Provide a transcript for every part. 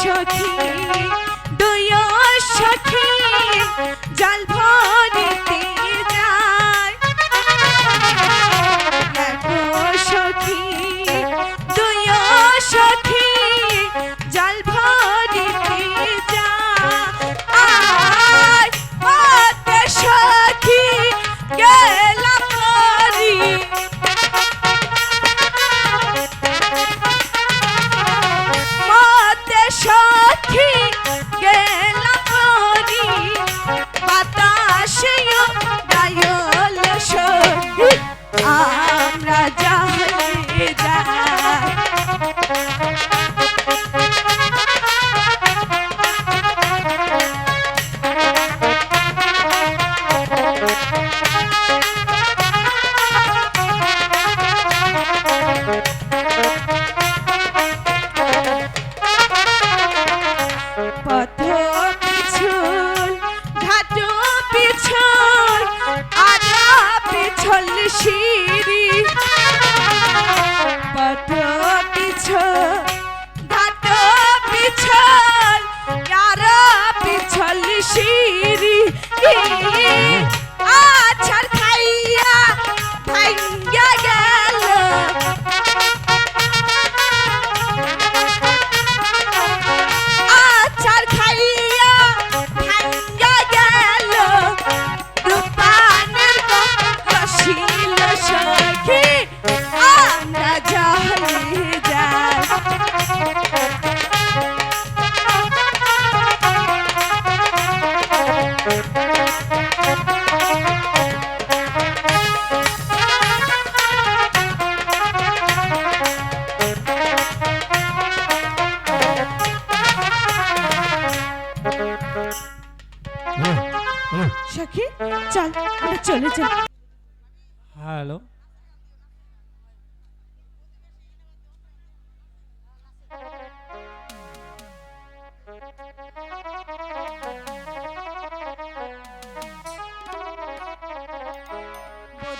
সখী দুই সখী জাল ভরিতে যায়। সখী সখী পথ পিছল ঘাট পিছল আধা পিছল সিঁড়ি। পথ পিছল ঘাট পিছল আর পিছল সিঁড়ি। সখী চল আমরা চলে যাই। হ্যালো?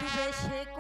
কোন